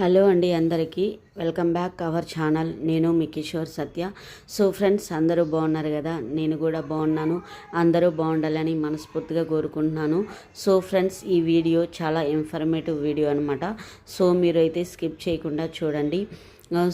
Hello అండి అందరికీ. Welcome back our channel. నేను మీ కిషోర్ సత్య. సో ఫ్రెండ్స్ అందరూ బాగున్నారు కదా? నేను కూడా బాగున్నాను. అందరూ బాగుండాలని మనస్ఫూర్తిగా కోరుకుంటున్నాను. సో ఫ్రెండ్స్ ఈ వీడియో చాలా ఇన్ఫర్మేటివ్ వీడియో అనమాట సో మీరు అయితే స్కిప్ చేయకుండా చూడండి.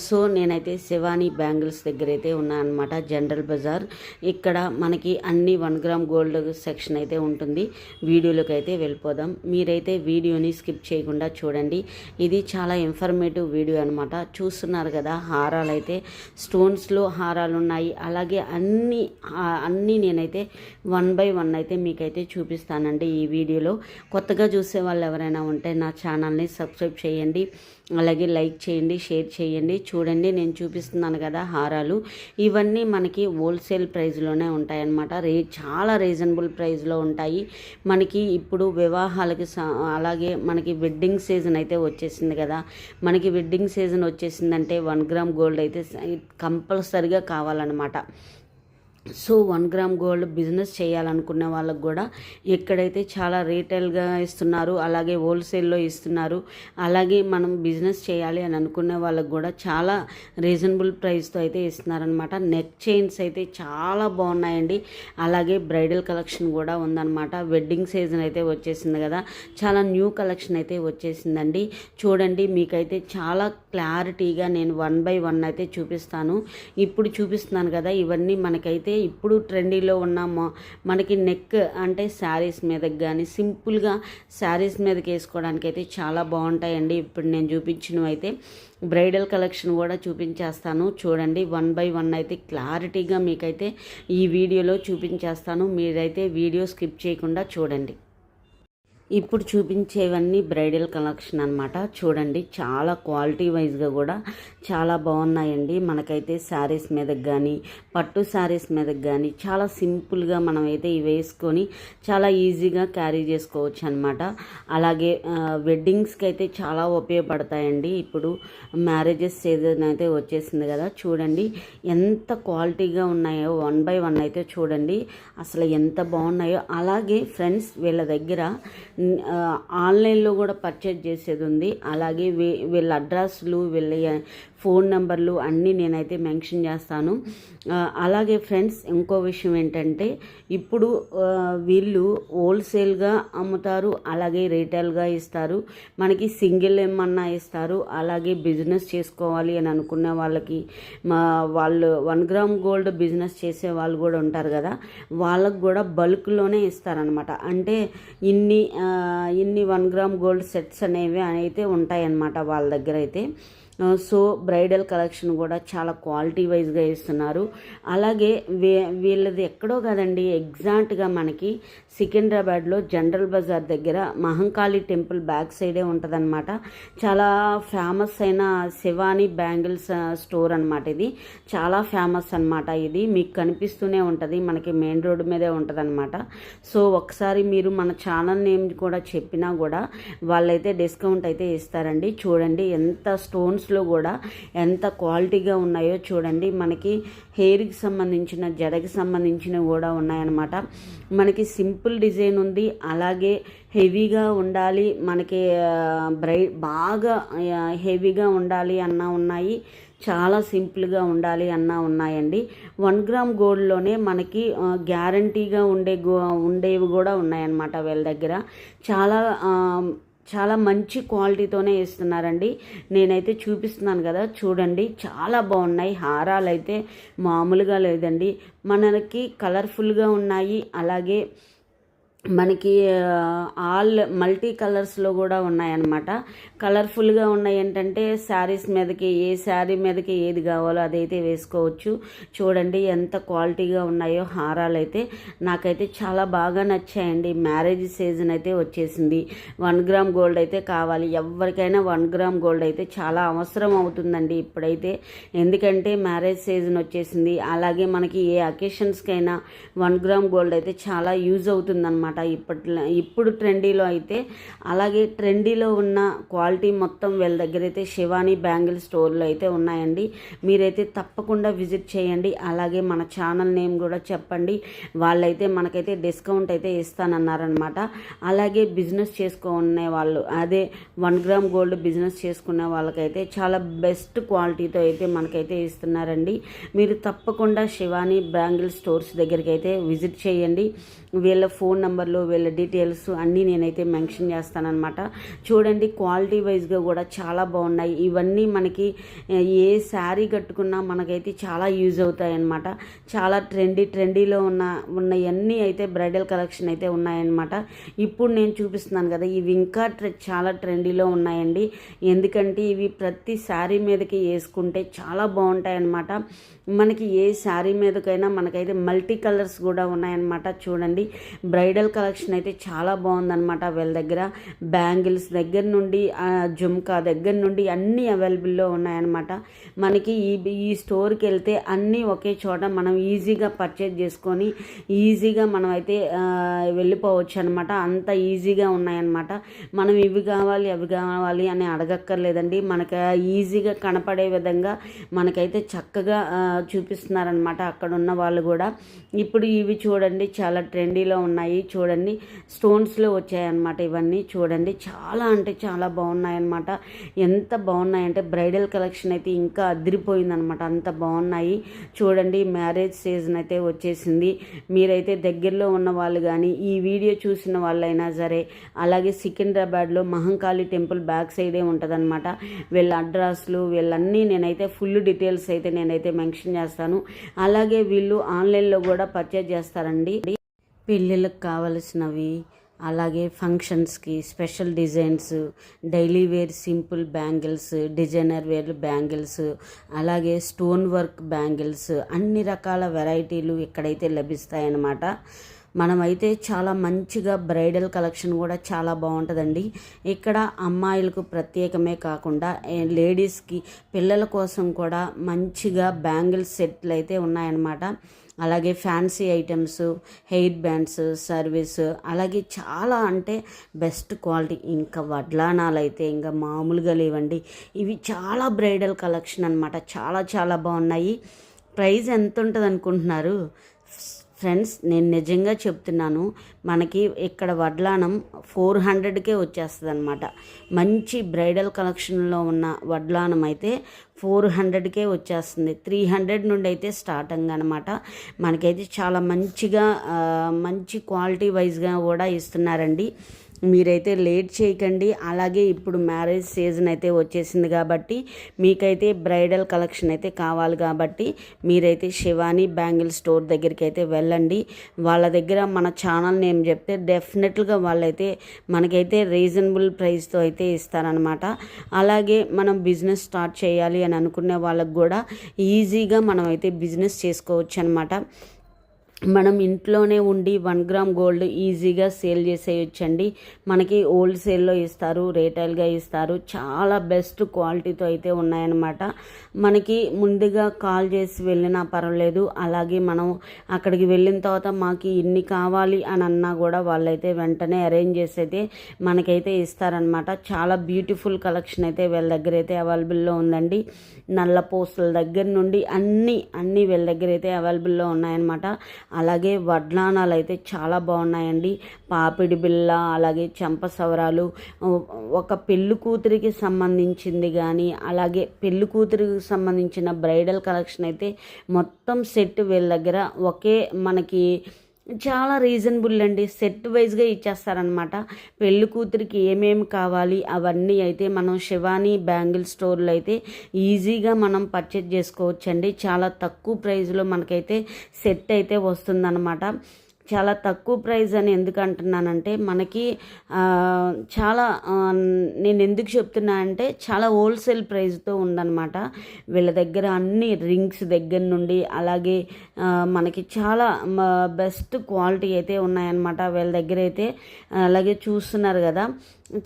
సో నేనైతే శివాని బ్యాంగిల్స్ దగ్గర అయితే ఉన్నా అనమాట జనరల్ బజార్. ఇక్కడ మనకి అన్ని వన్ గ్రామ్ గోల్డ్ సెక్షన్ అయితే ఉంటుంది. వీడియోలోకి అయితే వెళ్ళిపోదాం. మీరైతే వీడియోని స్కిప్ చేయకుండా చూడండి. ఇది చాలా ఇన్ఫర్మేటివ్ వీడియో అనమాట చూస్తున్నారు కదా హారాలు అయితే స్టోన్స్లో హారాలు ఉన్నాయి అలాగే అన్ని అన్నీ నేనైతే వన్ బై వన్ అయితే మీకైతే చూపిస్తానండి ఈ వీడియోలో. కొత్తగా చూసే వాళ్ళు ఎవరైనా ఉంటే నా ఛానల్ని సబ్స్క్రైబ్ చేయండి. అలాగే లైక్ చేయండి షేర్ చేయండి. చూడండి నేను చూపిస్తున్నాను కదా హారాలు. ఇవన్నీ మనకి హోల్సేల్ ప్రైస్లోనే ఉంటాయన్నమాట. రే చాలా రీజనబుల్ ప్రైస్లో ఉంటాయి. మనకి ఇప్పుడు వివాహాలకి అలాగే మనకి వెడ్డింగ్ సీజన్ అయితే వచ్చేసింది కదా. మనకి వెడ్డింగ్ సీజన్ వచ్చేసిందంటే వన్ గ్రామ్ గోల్డ్ అయితే కంపల్సరిగా కావాలన్నమాట. So one gram gold business చేయాలనుకునే వాళ్ళకు కూడా ఎక్కడైతే చాలా రీటైల్గా ఇస్తున్నారు అలాగే హోల్సేల్లో ఇస్తున్నారు అలాగే మనం బిజినెస్ చేయాలి అని అనుకునే వాళ్ళకు కూడా చాలా రీజనబుల్ ప్రైస్తో అయితే ఇస్తున్నారనమాట నెక్ చైన్స్ అయితే చాలా బాగున్నాయండి. అలాగే బ్రైడల్ కలెక్షన్ కూడా ఉందన్నమాట. వెడ్డింగ్ సీజన్ అయితే వచ్చేసింది కదా. చాలా న్యూ కలెక్షన్ అయితే వచ్చేసిందండి. చూడండి మీకైతే చాలా క్లారిటీగా నేను వన్ బై వన్ అయితే చూపిస్తాను. ఇప్పుడు చూపిస్తున్నాను కదా ఇవన్నీ మనకైతే ఇప్పుడు ట్రెండీలో ఉన్న మనకి నెక్ అంటే శారీస్ మీదకి కానీ సింపుల్గా శారీస్ మీదకి వేసుకోవడానికి అయితే చాలా బాగుంటాయండి. ఇప్పుడు నేను చూపించినవి అయితే బ్రైడల్ కలెక్షన్ కూడా చూపించేస్తాను. చూడండి వన్ బై వన్ అయితే క్లారిటీగా మీకైతే ఈ వీడియోలో చూపించేస్తాను. మీరైతే వీడియో స్కిప్ చేయకుండా చూడండి. ఇప్పుడు చూపించేవన్నీ బ్రైడల్ కలెక్షన్ అనమాట చూడండి చాలా క్వాలిటీ వైజ్గా కూడా చాలా బాగున్నాయండి. మనకైతే శారీస్ మీదకి కానీ పట్టు శారీస్ మీదకి కానీ చాలా సింపుల్గా మనమైతే ఇవి వేసుకొని చాలా ఈజీగా క్యారీ చేసుకోవచ్చు అనమాట అలాగే వెడ్డింగ్స్కి అయితే చాలా ఉపయోగపడతాయండి. ఇప్పుడు మ్యారేజెస్ సీజన్ అయితే వచ్చేసింది కదా. చూడండి ఎంత క్వాలిటీగా ఉన్నాయో వన్ బై వన్ అయితే చూడండి అసలు ఎంత బాగున్నాయో. అలాగే ఫ్రెండ్స్ వీళ్ళ దగ్గర ఆన్లైన్లో కూడా పర్చేజ్ చేసేది ఉంది అలాగే వీ- వీళ్ళ అడ్రస్లు వీళ్ళ ఫోన్ నెంబర్లు అన్నీ నేనైతే మెన్షన్ చేస్తాను. అలాగే ఫ్రెండ్స్ ఇంకో విషయం ఏంటంటే ఇప్పుడు వీళ్ళు హోల్సేల్గా అమ్ముతారు అలాగే రీటైల్గా ఇస్తారు. మనకి సింగిల్ ఏమన్నా ఇస్తారు అలాగే బిజినెస్ చేసుకోవాలి అని అనుకునే వాళ్ళకి మా వాళ్ళు వన్ గ్రామ్ గోల్డ్ బిజినెస్ చేసే వాళ్ళు కూడా ఉంటారు కదా వాళ్ళకు కూడా బల్క్లోనే ఇస్తారనమాట అంటే ఇన్ని ఇన్ని వన్ గ్రామ్ గోల్డ్ సెట్స్ అనేవి అయితే ఉంటాయన్నమాట వాళ్ళ దగ్గర అయితే. సో బ్రైడల్ కలెక్షన్ కూడా చాలా క్వాలిటీ వైజ్గా ఇస్తున్నారు. అలాగే వీ వీళ్ళది ఎక్కడో కదండి ఎగ్జాక్ట్గా మనకి సికింద్రాబాద్లో జనరల్ బజార్ దగ్గర మహంకాళి టెంపుల్ బ్యాక్ సైడే ఉంటుందన్నమాట. చాలా ఫేమస్ అయిన శివాని బ్యాంగిల్స్ స్టోర్ అనమాట ఇది. చాలా ఫేమస్ అన్నమాట ఇది. మీకు కనిపిస్తూనే ఉంటుంది. మనకి మెయిన్ రోడ్డు మీదే ఉంటుందన్నమాట. సో ఒకసారి మీరు మన ఛానల్ నేమ్ కూడా చెప్పినా కూడా వాళ్ళైతే డిస్కౌంట్ అయితే ఇస్తారండి. చూడండి ఎంత స్టోన్స్ స్టోన్స్లో కూడా ఎంత క్వాలిటీగా ఉన్నాయో చూడండి. మనకి హెయిర్కి సంబంధించిన జడకి సంబంధించినవి కూడా ఉన్నాయన్నమాట. మనకి సింపుల్ డిజైన్ ఉంది. అలాగే హెవీగా ఉండాలి. మనకి బ్రై బాగా హెవీగా ఉండాలి అన్న ఉన్నాయి. చాలా సింపుల్గా ఉండాలి అన్న ఉన్నాయండి. వన్ గ్రామ్ గోల్డ్లోనే మనకి గ్యారంటీగా ఉండే గో ఉండేవి కూడా ఉన్నాయన్నమాట వీళ్ళ దగ్గర. చాలా చాలా మంచి క్వాలిటీతోనే ఇస్తున్నారండి నేనైతే చూపిస్తున్నాను కదా చూడండి. చాలా బాగున్నాయి. హారాలు అయితే మామూలుగా లేదండి. మనకి కలర్ఫుల్గా ఉన్నాయి. అలాగే మనకి ఆల్ మల్టీ కలర్స్లో కూడా ఉన్నాయన్నమాట. కలర్ఫుల్గా ఉన్నాయి ఏంటంటే శారీస్ మీదకి ఏ శారీ మీదకి ఏది కావాలో అదైతే వేసుకోవచ్చు. చూడండి ఎంత క్వాలిటీగా ఉన్నాయో హారాలు అయితే నాకైతే చాలా బాగా నచ్చాయండి. మ్యారేజ్ సీజన్ అయితే వచ్చేసింది. వన్ గ్రామ్ గోల్డ్ అయితే కావాలి. ఎవరికైనా వన్ గ్రామ్ గోల్డ్ అయితే చాలా అవసరం అవుతుందండి ఇప్పుడైతే. ఎందుకంటే మ్యారేజ్ సీజన్ వచ్చేసింది. అలాగే మనకి ఏ అకేషన్స్కైనా వన్ గ్రామ్ గోల్డ్ అయితే చాలా యూజ్ అవుతుందన్నమాట. అనమాట ఇప్పట్లో ఇప్పుడు ట్రెండీలో అయితే అలాగే ట్రెండీలో ఉన్న క్వాలిటీ మొత్తం వీళ్ళ దగ్గర అయితే శివాని బ్యాంగిల్ స్టోర్లో అయితే ఉన్నాయండి. మీరైతే తప్పకుండా విజిట్ చేయండి. అలాగే మన ఛానల్ నేమ్ కూడా చెప్పండి. వాళ్ళైతే మనకైతే డిస్కౌంట్ అయితే ఇస్తానన్నారనమాట అలాగే బిజినెస్ చేసుకునే వాళ్ళు అదే వన్ గ్రామ్ గోల్డ్ బిజినెస్ చేసుకునే వాళ్ళకైతే చాలా బెస్ట్ క్వాలిటీతో అయితే మనకైతే ఇస్తున్నారండి. మీరు తప్పకుండా శివాని బ్యాంగిల్ స్టోర్స్ దగ్గరికి అయితే విజిట్ చేయండి. వీళ్ళ ఫోన్ నెంబర్లు వీళ్ళ డీటెయిల్స్ అన్నీ నేనైతే మెన్షన్ చేస్తానన్నమాట. చూడండి క్వాలిటీ వైజ్గా కూడా చాలా బాగున్నాయి. ఇవన్నీ మనకి ఏ శారీ కట్టుకున్నా మనకైతే చాలా యూజ్ అవుతాయి అన్నమాట చాలా ట్రెండీ ట్రెండీలో ఉన్న ఉన్నవన్నీ అయితే బ్రైడల్ కలెక్షన్ అయితే ఉన్నాయన్నమాట. ఇప్పుడు నేను చూపిస్తున్నాను కదా ఇవి ఇంకా చాలా ట్రెండీలో ఉన్నాయండి. ఎందుకంటే ఇవి ప్రతి శారీ మీదకి వేసుకుంటే చాలా బాగుంటాయి అన్నమాట మనకి ఏ శారీ మీదకైనా మనకైతే మల్టీ కలర్స్ కూడా ఉన్నాయన్నమాట. చూడండి బ్రైడల్ కలెక్షన్ అయితే చాలా బాగుందన్నమాట. వీళ్ళ దగ్గర బ్యాంగిల్స్ దగ్గర నుండి జుమ్కా దగ్గర నుండి అన్నీ అవైలబుల్లో ఉన్నాయన్నమాట. మనకి ఈ ఈ స్టోర్కి వెళ్తే అన్నీ ఒకే చోట మనం ఈజీగా పర్చేజ్ చేసుకొని ఈజీగా మనం అయితే వెళ్ళిపోవచ్చు అనమాట అంత ఈజీగా ఉన్నాయన్నమాట. మనం ఇవి కావాలి అవి కావాలి అని అడగక్కర్లేదండి. మనకు ఈజీగా కనపడే విధంగా మనకైతే చక్కగా చూపిస్తున్నారనమాట అక్కడ ఉన్న వాళ్ళు కూడా. ఇప్పుడు ఇవి చూడండి చాలా ట్రెండీలో ఉన్నాయి. చూడండి స్టోన్స్లో వచ్చాయన్నమాట ఇవన్నీ. చూడండి చాలా అంటే చాలా బాగున్నాయన్నమాట. ఎంత బాగున్నాయంటే బ్రైడల్ కలెక్షన్ అయితే ఇంకా అదిరిపోయిందనమాట అంత బాగున్నాయి. చూడండి మ్యారేజ్ సీజన్ అయితే వచ్చేసింది. మీరైతే దగ్గరలో ఉన్న వాళ్ళు కానీ ఈ వీడియో చూసిన వాళ్ళైనా సరే అలాగే సికింద్రాబాద్లో మహంకాళి టెంపుల్ బ్యాక్ సైడే ఉంటుందన్నమాట. వీళ్ళ అడ్రస్లు వీళ్ళన్నీ నేనైతే ఫుల్ డీటెయిల్స్ అయితే నేనైతే మెన్షన్ చేస్తాను. అలాగే వీళ్ళు ఆన్లైన్లో కూడా పర్చేజ్ చేస్తారండి. పెళ్ళిళ్ళకి కావలసినవి అలాగే ఫంక్షన్స్కి special designs daily wear simple bangles designer wear bangles అలాగే స్టోన్ వర్క్ బ్యాంగిల్స్ అన్ని రకాల వెరైటీలు ఇక్కడైతే లభిస్తాయన్నమాట. మనమైతే చాలా మంచిగా బ్రైడల్ కలెక్షన్ కూడా చాలా బాగుంటుందండి. ఇక్కడ అమ్మాయిలకు ప్రత్యేకమే కాకుండా లేడీస్కి పిల్లల కోసం కూడా మంచిగా బ్యాంగిల్స్ సెట్లు అయితే ఉన్నాయన్నమాట. అలాగే fancy items hair bands service అలాగే చాలా అంటే బెస్ట్ క్వాలిటీ. ఇంకా వడ్లానాలు అయితే ఇంకా మామూలుగా లేవండి. ఇవి చాలా బ్రైడల్ కలెక్షన్ అనమాట చాలా చాలా బాగున్నాయి. ప్రైస్ ఎంత ఉంటుంది అనుకుంటున్నారు ఫ్రెండ్స్ నేను నిజంగా చెప్తున్నాను మనకి ఇక్కడ వడ్లానం ఫోర్ హండ్రెడ్కే వచ్చేస్తుంది అనమాట మంచి బ్రైడల్ కలెక్షన్లో ఉన్న వడ్లానం అయితే ఫోర్ హండ్రెడ్కే వచ్చేస్తుంది. త్రీ హండ్రెడ్ నుండి అయితే స్టార్టింగ్ అనమాట మనకైతే చాలా మంచిగా మంచి క్వాలిటీ వైజ్గా కూడా ఇస్తున్నారండి. మీరైతే లేట్ చేయకండి. అలాగే ఇప్పుడు మ్యారేజ్ సీజన్ అయితే వచ్చేసింది కాబట్టి మీకైతే బ్రైడల్ కలెక్షన్ అయితే కావాలి కాబట్టి మీరైతే శివాని బ్యాంగిల్ స్టోర్ దగ్గరికి అయితే వెళ్ళండి. వాళ్ళ దగ్గర మన ఛానల్ నేమ్ చెప్తే డెఫినెట్గా వాళ్ళైతే మనకైతే రీజనబుల్ ప్రైస్తో అయితే ఇస్తారనమాట అలాగే మనం బిజినెస్ స్టార్ట్ చేయాలి అని అనుకునే వాళ్ళకు కూడా ఈజీగా మనం అయితే బిజినెస్ చేసుకోవచ్చు అనమాట మనం ఇంట్లోనే ఉండి వన్ గ్రామ్ గోల్డ్ ఈజీగా సేల్ చేసేయచ్చండి. మనకి హోల్సేల్లో ఇస్తారు రీటైల్గా ఇస్తారు. చాలా బెస్ట్ క్వాలిటీతో అయితే ఉన్నాయన్నమాట. మనకి ముందుగా కాల్ చేసి వెళ్ళినా పర్వాలేదు. అలాగే మనం అక్కడికి వెళ్ళిన తర్వాత మాకు ఇన్ని కావాలి అని అన్నా కూడా వాళ్ళైతే వెంటనే అరేంజ్ చేసి అయితే మనకైతే ఇస్తారనమాట చాలా బ్యూటిఫుల్ కలెక్షన్ అయితే వీళ్ళ దగ్గర అయితే అవైలబుల్లో ఉందండి. నల్ల పూసల దగ్గర నుండి అన్నీ అన్నీ వీళ్ళ దగ్గర అయితే అవైలబుల్లో ఉన్నాయన్నమాట. అలాగే వడ్లానాలు అయితే చాలా బాగున్నాయండి. పాపిడి బిళ్ళ అలాగే చంపసవరాలు ఒక పెళ్ళి కూతురికి సంబంధించింది కానీ అలాగే పెళ్ళి కూతురికి సంబంధించిన బ్రైడల్ కలెక్షన్ అయితే మొత్తం సెట్ వీళ్ళ దగ్గర ఒకే మనకి చాలా రీజనబుల్ అండి. సెట్ వైజ్గా ఇచ్చేస్తారనమాట పెళ్ళి కూతురికి ఏమేమి కావాలి అవన్నీ అయితే మనం శివాని బ్యాంగిల్ స్టోర్లో అయితే ఈజీగా మనం పర్చేజ్ చేసుకోవచ్చండి. చాలా తక్కువ ప్రైస్లో మనకైతే సెట్ అయితే వస్తుందన్నమాట. చాలా తక్కువ ప్రైస్ అని ఎందుకు అంటున్నానంటే మనకి చాలా నేను ఎందుకు చెప్తున్నా అంటే చాలా హోల్సేల్ ప్రైస్తో ఉందన్నమాట. వీళ్ళ దగ్గర అన్ని రింగ్స్ దగ్గర నుండి అలాగే మనకి చాలా బెస్ట్ క్వాలిటీ అయితే ఉన్నాయన్నమాట. వీళ్ళ దగ్గర అయితే అలాగే చూస్తున్నారు కదా.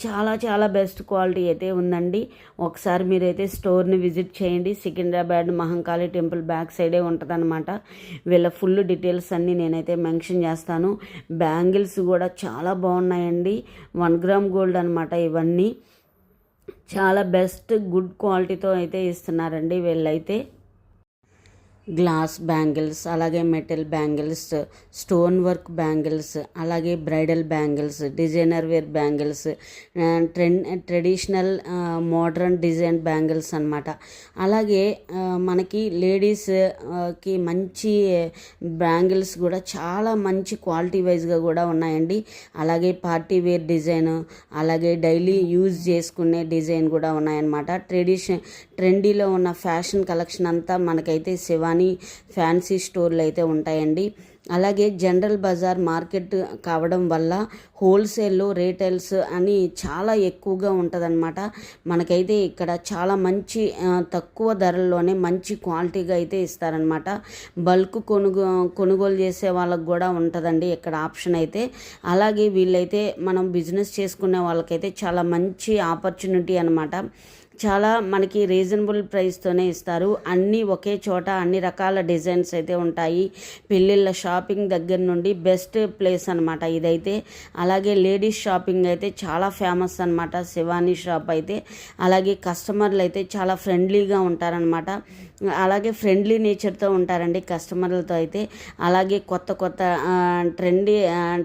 చాలా చాలా బెస్ట్ క్వాలిటీ అయితే ఉందండి. ఒకసారి మీరైతే స్టోర్ని విజిట్ చేయండి. సికింద్రాబాద్ మహంకాళి టెంపుల్ బ్యాక్ సైడే ఉంటుందన్నమాట. వీళ్ళ ఫుల్ డీటెయిల్స్ అన్నీ నేనైతే మెన్షన్ చేస్తాను. బ్యాంగిల్స్ కూడా చాలా బాగున్నాయండి. వన్ గ్రామ్ గోల్డ్ అనమాట ఇవన్నీ. చాలా బెస్ట్ గుడ్ క్వాలిటీతో అయితే ఇస్తున్నారండి వీళ్ళైతే. గ్లాస్ బ్యాంగిల్స్ అలాగే metal bangles stone work bangles అలాగే bridal bangles designer wear bangles trend traditional modern design bangles అనమాట అలాగే మనకి లేడీస్కి మంచి బ్యాంగిల్స్ కూడా చాలా మంచి క్వాలిటీ వైజ్గా కూడా ఉన్నాయండి. అలాగే పార్టీ వేర్ డిజైన్ అలాగే డైలీ యూజ్ చేసుకునే డిజైన్ కూడా ఉన్నాయన్నమాట. ట్రెడిషన్ ట్రెండీలో ఉన్న ఫ్యాషన్ కలెక్షన్ అంతా మనకైతే శివాని ఫ్యాన్సీ స్టోర్లు అయితే ఉంటాయండి. అలాగే జనరల్ బజార్ మార్కెట్ కావడం వల్ల హోల్సేల్ రీటైల్స్ అని చాలా ఎక్కువగా ఉంటుందన్నమాట. మనకైతే ఇక్కడ చాలా మంచి తక్కువ ధరల్లోనే మంచి క్వాలిటీగా అయితే ఇస్తారనమాట బల్క్ కొనుగో కొనుగోలు చేసే వాళ్ళకు కూడా ఉంటుందండి ఇక్కడ ఆప్షన్ అయితే. అలాగే వీళ్ళైతే మనం బిజినెస్ చేసుకునే వాళ్ళకైతే చాలా మంచి ఆపర్చునిటీ అనమాట చాలా మనకి రీజనబుల్ ప్రైస్తోనే ఇస్తారు. అన్నీ ఒకే చోట అన్ని రకాల డిజైన్స్ అయితే ఉంటాయి. పెళ్ళిళ్ళ షాపింగ్ దగ్గర నుండి బెస్ట్ ప్లేస్ అనమాట ఇదైతే. అలాగే లేడీస్ షాపింగ్ అయితే చాలా ఫేమస్ అనమాట శివాని షాప్ అయితే. అలాగే కస్టమర్లు అయితే చాలా ఫ్రెండ్లీగా ఉంటారనమాట అలాగే ఫ్రెండ్లీ నేచర్తో ఉంటారండి కస్టమర్లతో అయితే. అలాగే కొత్త కొత్త ట్రెండీ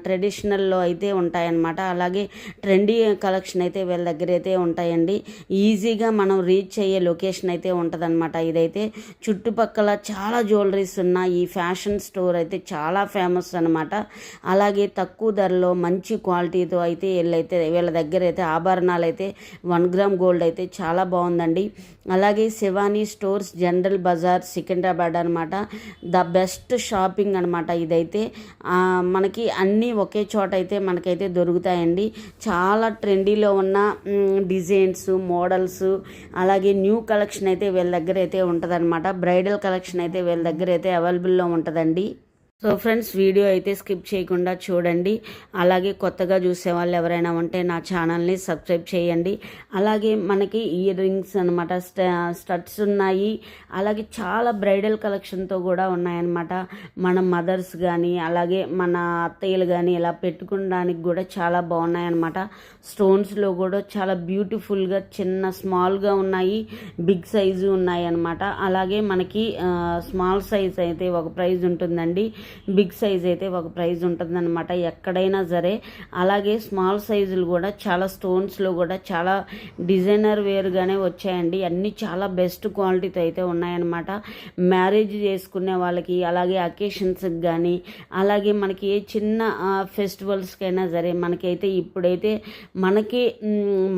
ట్రెడిషనల్లో అయితే ఉంటాయన్నమాట. అలాగే ట్రెండీ కలెక్షన్ అయితే వీళ్ళ దగ్గర అయితే ఉంటాయండి. ఈజీగా మనం రీచ్ అయ్యే లొకేషన్ అయితే ఉంటుందన్నమాట. ఇదైతే చుట్టుపక్కల చాలా జ్యువెలరీస్ ఉన్న ఈ ఫ్యాషన్ స్టోర్ అయితే చాలా ఫేమస్ అనమాట అలాగే తక్కువ ధరలో మంచి క్వాలిటీతో అయితే వీళ్ళైతే వీళ్ళ దగ్గర అయితే ఆభరణాలు అయితే వన్ గ్రామ్ గోల్డ్ అయితే చాలా బాగుందండి. అలాగే Shivani stores general bazaar Secunderabad అనమాట ద బెస్ట్ షాపింగ్ అనమాట ఇదైతే. మనకి అన్నీ ఒకే చోట అయితే మనకైతే దొరుకుతాయండి. చాలా ట్రెండీలో ఉన్న డిజైన్స్ మోడల్స్ అలాగే న్యూ కలెక్షన్ అయితే వీళ్ళ దగ్గర అయితే ఉంటుందన్నమాట. బ్రైడల్ కలెక్షన్ అయితే వీళ్ళ దగ్గర అయితే అవైలబుల్లో ఉంటుందండి. సో ఫ్రెండ్స్ వీడియో అయితే స్కిప్ చేయకుండా చూడండి. అలాగే కొత్తగా చూసే వాళ్ళు ఎవరైనా ఉంటే నా ఛానల్ని సబ్స్క్రైబ్ చేయండి. అలాగే మనకి ఇయర్ రింగ్స్ అనమాట స్టడ్స్ ఉన్నాయి. అలాగే చాలా బ్రైడల్ కలెక్షన్తో కూడా ఉన్నాయన్నమాట. మన మదర్స్ కానీ అలాగే మన అత్తయ్యలు కానీ ఇలా పెట్టుకోవడానికి కూడా చాలా బాగున్నాయన్నమాట. స్టోన్స్లో కూడా చాలా బ్యూటిఫుల్గా చిన్న స్మాల్గా ఉన్నాయి. బిగ్ సైజు ఉన్నాయన్నమాట. అలాగే మనకి స్మాల్ సైజ్ అయితే ఒక ప్రైజ్ ఉంటుందండి. బిగ్ సైజ్ అయితే ఒక ప్రైజ్ ఉంటుందన్నమాట. ఎక్కడైనా సరే అలాగే స్మాల్ సైజులు కూడా చాలా స్టోన్స్లో కూడా చాలా డిజైనర్ వేర్గానే వచ్చాయండి. అన్నీ చాలా బెస్ట్ క్వాలిటీతో అయితే ఉన్నాయన్నమాట. మ్యారేజ్ చేసుకునే వాళ్ళకి అలాగే అకేషన్స్కి కానీ అలాగే మనకి ఏ చిన్న ఫెస్టివల్స్కైనా సరే మనకైతే ఇప్పుడైతే మనకి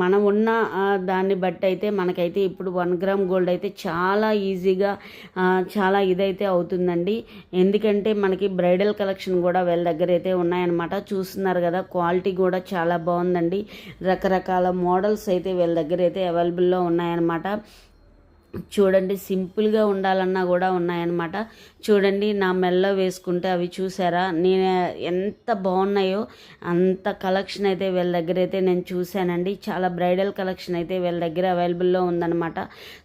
మనం ఉన్న దాన్ని బట్టి అయితే మనకైతే ఇప్పుడు వన్ గ్రామ్ గోల్డ్ అయితే చాలా ఈజీగా చాలా ఇదైతే అవుతుందండి. ఎందుకంటే మనకి బ్రైడల్ కలెక్షన్ కూడా వీళ్ళ దగ్గర అయితే ఉన్నాయన్నమాట. చూస్తున్నారు కదా క్వాలిటీ కూడా చాలా బాగుందండి. రకరకాల మోడల్స్ అయితే వీళ్ళ దగ్గర అయితే అవైలబుల్లో ఉన్నాయన్నమాట. చూడండి సింపుల్గా ఉండాలన్నా కూడా ఉన్నాయన్నమాట. చూడండి నా మెల్ల వేసుకుంటే అవి చూసారా? నేను ఎంత బాగున్నాయో అంత కలెక్షన్ అయితే వీళ్ళ దగ్గర అయితే నేను చూశానండి. చాలా బ్రైడల్ కలెక్షన్ అయితే వీళ్ళ దగ్గర అవైలబుల్లో ఉందన్నమాట.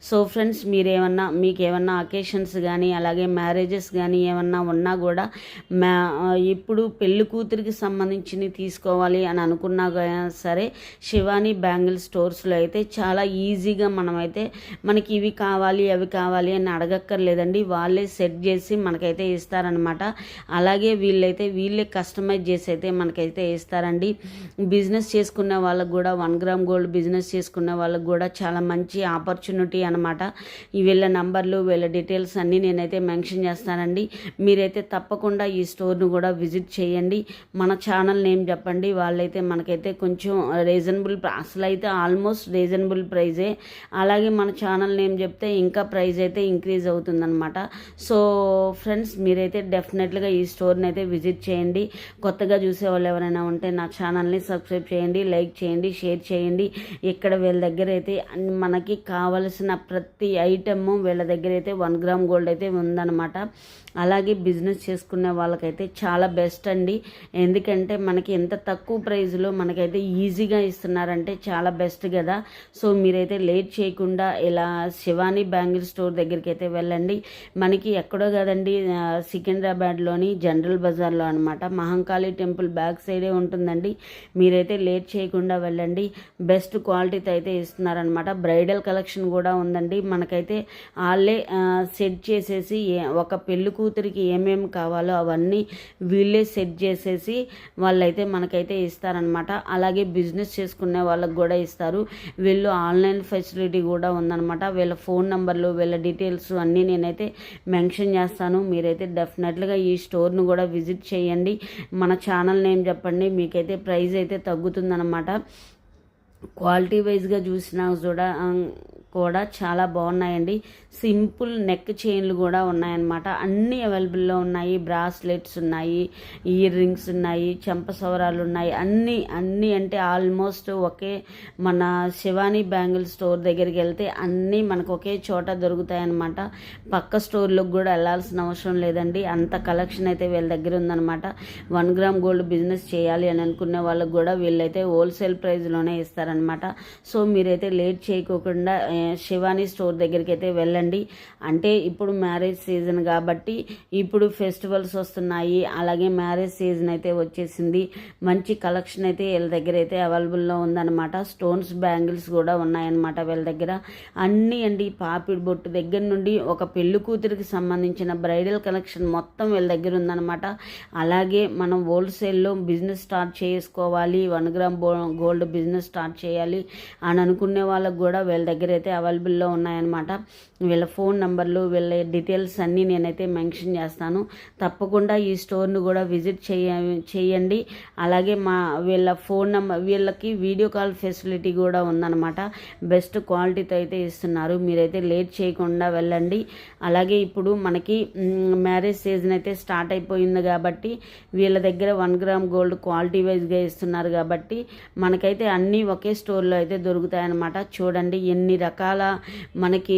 సో ఫ్రెండ్స్ మీరేమన్నా మీకు ఏమన్నా అకేషన్స్ కానీ అలాగే మ్యారేజెస్ కానీ ఏమన్నా ఉన్నా కూడా మ్యా ఇప్పుడు పెళ్ళి కూతురికి సంబంధించినవి తీసుకోవాలి అని అనుకున్నా సరే శివాని బ్యాంగిల్ స్టోర్స్లో అయితే చాలా ఈజీగా మనమైతే మనకి ఇవి కావాలి అవి కావాలి అని అడగక్కర్లేదండి. వాళ్ళే సెట్ చేసి మనకైతే ఇస్తారనమాట అలాగే వీళ్ళైతే వీళ్ళే కస్టమైజ్ చేసి అయితే మనకైతే ఇస్తారండి. బిజినెస్ చేసుకునే వాళ్ళకు కూడా వన్ గ్రామ్ గోల్డ్ బిజినెస్ చేసుకునే వాళ్ళకు కూడా చాలా మంచి ఆపర్చునిటీ అనమాట ఈ వీళ్ళ నంబర్లు వీళ్ళ డీటెయిల్స్ అన్నీ నేనైతే మెన్షన్ చేస్తానండి. మీరైతే తప్పకుండా ఈ స్టోర్ను కూడా విజిట్ చేయండి. మన ఛానల్ నేమ్ చెప్పండి. వాళ్ళైతే మనకైతే కొంచెం రీజనబుల్ అసలు అయితే ఆల్మోస్ట్ రీజనబుల్ ప్రైజే. అలాగే మన ఛానల్ నేమ్ చెప్తే ఇంకా ప్రైస్ అయితే ఇంక్రీజ్ అవుతుందనమాట సో ఫ్రెండ్స్ మీరైతే డెఫినెట్గా ఈ స్టోర్ని అయితే విజిట్ చేయండి. కొత్తగా చూసే వాళ్ళు ఎవరైనా ఉంటే నా ఛానల్ని సబ్స్క్రైబ్ చేయండి లైక్ చేయండి షేర్ చేయండి. ఇక్కడ వీళ్ళ దగ్గర అయితే మనకి కావలసిన ప్రతి ఐటమ్ వీళ్ళ దగ్గర అయితే వన్ గ్రామ్ గోల్డ్ అయితే ఉందన్నమాట. అలాగే బిజినెస్ చేసుకునే వాళ్ళకైతే చాలా బెస్ట్ అండి. ఎందుకంటే మనకి ఎంత తక్కువ ప్రైస్లో మనకైతే ఈజీగా ఇస్తున్నారంటే చాలా బెస్ట్ కదా. సో మీరైతే లేట్ చేయకుండా ఇలా శివాని బ్యాంగిల్ స్టోర్ దగ్గరికి అయితే వెళ్ళండి. మనకి ఎక్కడో కదండి సికింద్రాబాద్లోని జనరల్ బజార్లో అనమాట మహంకాళి టెంపుల్ బ్యాక్ సైడే ఉంటుందండి. మీరైతే లేట్ చేయకుండా వెళ్ళండి. బెస్ట్ క్వాలిటీతో అయితే ఇస్తున్నారనమాట బ్రైడల్ కలెక్షన్ కూడా ఉందండి. మనకైతే వాళ్ళే సెట్ చేసేసి ఒక పెళ్ళి కూతురికి ఏమేమి కావాలో అవన్నీ వీళ్ళే సెట్ చేసేసి వాళ్ళైతే మనకైతే ఇస్తారనమాట అలాగే బిజినెస్ చేసుకునే వాళ్ళకి కూడా ఇస్తారు. వీళ్ళు ఆన్లైన్ ఫెసిలిటీ కూడా ఉందన్నమాట. వీళ్ళ ఫోన్ నంబర్లు వీళ్ళ డీటెయిల్స్ అన్నీ నేనైతే మెన్షన్ చేస్తాను. మీరైతే డెఫినెట్గా ఈ స్టోర్ను కూడా విజిట్ చేయండి. మన ఛానల్ నేమ్ చెప్పండి. మీకైతే ప్రైస్ అయితే తగ్గుతుందన్నమాట. క్వాలిటీ వైజ్గా చూసినా కూడా కూడా చాలా బాగున్నాయండి. సింపుల్ నెక్ చైన్లు కూడా ఉన్నాయన్నమాట. అన్నీ అవైలబుల్లో ఉన్నాయి. బ్రాస్లెట్స్ ఉన్నాయి ఇయర్ రింగ్స్ ఉన్నాయి చెంప సవరాలు ఉన్నాయి. అన్నీ అన్నీ అంటే ఆల్మోస్ట్ ఒకే మన శివాని బ్యాంగిల్ స్టోర్ దగ్గరికి వెళ్తే అన్నీ మనకు ఒకే చోట దొరుకుతాయన్నమాట. పక్క స్టోర్లకు కూడా వెళ్ళాల్సిన అవసరం లేదండి. అంత కలెక్షన్ అయితే వీళ్ళ దగ్గర ఉందన్నమాట. వన్ గ్రామ్ గోల్డ్ బిజినెస్ చేయాలి అని అనుకునే వాళ్ళకి కూడా వీళ్ళైతే హోల్సేల్ ప్రైస్లోనే ఇస్తారనమాట సో మీరైతే లేట్ చేయకోకుండా శివాని స్టోర్ దగ్గరికి అయితే వెళ్ళండి. అంటే ఇప్పుడు మ్యారేజ్ సీజన్ కాబట్టి ఇప్పుడు ఫెస్టివల్స్ వస్తున్నాయి. అలాగే మ్యారేజ్ సీజన్ అయితే వచ్చేసింది. మంచి కలెక్షన్ అయితే వీళ్ళ దగ్గర అయితే అవైలబుల్లో ఉందన్నమాట. స్టోన్స్ బ్యాంగిల్స్ కూడా ఉన్నాయన్నమాట వీళ్ళ దగ్గర. అన్నీ అండి పాపిడి బొట్టు దగ్గర నుండి ఒక పెళ్ళి కూతురికి సంబంధించిన బ్రైడల్ కలెక్షన్ మొత్తం వీళ్ళ దగ్గర ఉందన్నమాట. అలాగే మనం హోల్సేల్లో బిజినెస్ స్టార్ట్ చేసుకోవాలి. One gram gold business start చేయాలి అని అనుకునే వాళ్ళకి కూడా వీళ్ళ దగ్గర అయితే అవైలబుల్లో ఉన్నాయన్నమాట. వీళ్ళ ఫోన్ నంబర్లు వీళ్ళ డీటెయిల్స్ అన్నీ నేనైతే మెన్షన్ చేస్తాను. తప్పకుండా ఈ స్టోర్ను కూడా విజిట్ చేయ చేయండి. అలాగే మా వీళ్ళ ఫోన్ నెంబర్ వీళ్ళకి వీడియో కాల్ ఫెసిలిటీ కూడా ఉందన్నమాట. బెస్ట్ క్వాలిటీతో అయితే ఇస్తున్నారు. మీరైతే లేట్ చేయకుండా వెళ్ళండి. అలాగే ఇప్పుడు మనకి మ్యారేజ్ సీజన్ అయితే స్టార్ట్ అయిపోయింది కాబట్టి వీళ్ళ దగ్గర వన్ గ్రామ్ గోల్డ్ క్వాలిటీ వైజ్గా ఇస్తున్నారు కాబట్టి మనకైతే అన్నీ ఒకే స్టోర్లో అయితే దొరుకుతాయన్నమాట. చూడండి ఎన్ని రకాల రకాల మనకి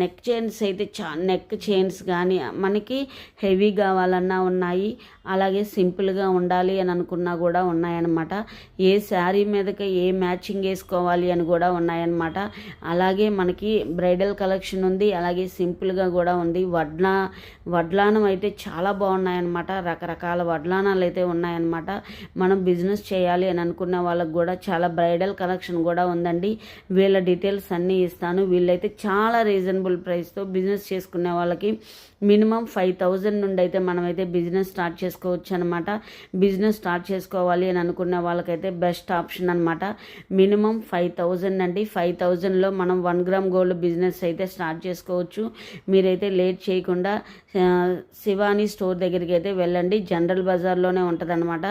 నెక్ చైన్స్ అయితే చా నెక్ చైన్స్ కానీ మనకి హెవీ కావాలన్నా ఉన్నాయి. అలాగే సింపుల్గా ఉండాలి అని అనుకున్నా కూడా ఉన్నాయన్నమాట. ఏ శారీ మీదకి ఏ మ్యాచింగ్ వేసుకోవాలి అని కూడా ఉన్నాయన్నమాట. అలాగే మనకి బ్రైడల్ కలెక్షన్ ఉంది అలాగే సింపుల్గా కూడా ఉంది. వడ్ల వడ్లానం అయితే చాలా బాగున్నాయన్నమాట. రకరకాల వడ్లానాలు అయితే ఉన్నాయన్నమాట. మనం బిజినెస్ చేయాలి అని అనుకున్న వాళ్ళకి కూడా చాలా బ్రైడల్ కలెక్షన్ కూడా ఉందండి. వీళ్ళ డీటెయిల్స్ అన్నీ ఇస్తాను. వీళ్ళైతే చాలా రీజనబుల్ ప్రైస్తో బిజినెస్ చేసుకునే వాళ్ళకి మినిమం ఫైవ్ థౌజండ్ నుండి అయితే మనమైతే బిజినెస్ స్టార్ట్ చేసుకోవచ్చు అనమాట బిజినెస్ స్టార్ట్ చేసుకోవాలి అని అనుకునే వాళ్ళకైతే బెస్ట్ ఆప్షన్ అనమాట మినిమం ఫైవ్ థౌజండ్ అండి. ఫైవ్ థౌజండ్లో మనం వన్ గ్రామ్ గోల్డ్ బిజినెస్ అయితే స్టార్ట్ చేసుకోవచ్చు. మీరైతే లేట్ చేయకుండా శివాని స్టోర్ దగ్గరికి అయితే వెళ్ళండి. జనరల్ బజార్లోనే ఉంటుందన్నమాట.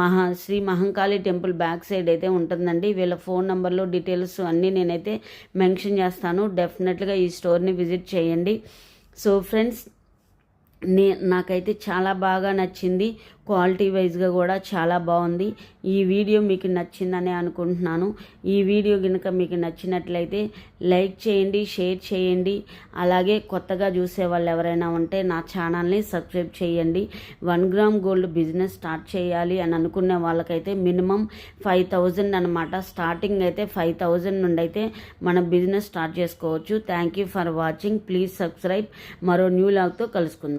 Maha Shri Mahankali temple back side అయితే ఉంటుందండి. వీళ్ళ ఫోన్ నెంబర్లో డీటెయిల్స్ అన్నీ నేనైతే మెన్షన్ మెన్షన్ చేస్తాను. డెఫినెట్గా ఈ స్టోర్ని విజిట్ చేయండి. సో ఫ్రెండ్స్ నే నాకైతే చాలా బాగా నచ్చింది. క్వాలిటీ వైజ్గా కూడా చాలా బాగుంది. ఈ వీడియో మీకు నచ్చిందని అనుకుంటున్నాను. ఈ వీడియో కనుక మీకు నచ్చినట్లయితే లైక్ చేయండి షేర్ చేయండి. అలాగే కొత్తగా చూసే వాళ్ళు ఎవరైనా ఉంటే నా ఛానల్ని సబ్స్క్రైబ్ చేయండి. One gram gold business start చేయాలి అని అనుకునే వాళ్ళకైతే మినిమం ఫైవ్ థౌజండ్ అనమాట స్టార్టింగ్ అయితే ఫైవ్ థౌజండ్ నుండి అయితే మనం బిజినెస్ స్టార్ట్ చేసుకోవచ్చు. Thank you for watching. Please subscribe. మరో న్యూ లాగ్తో కలుసుకుందాం.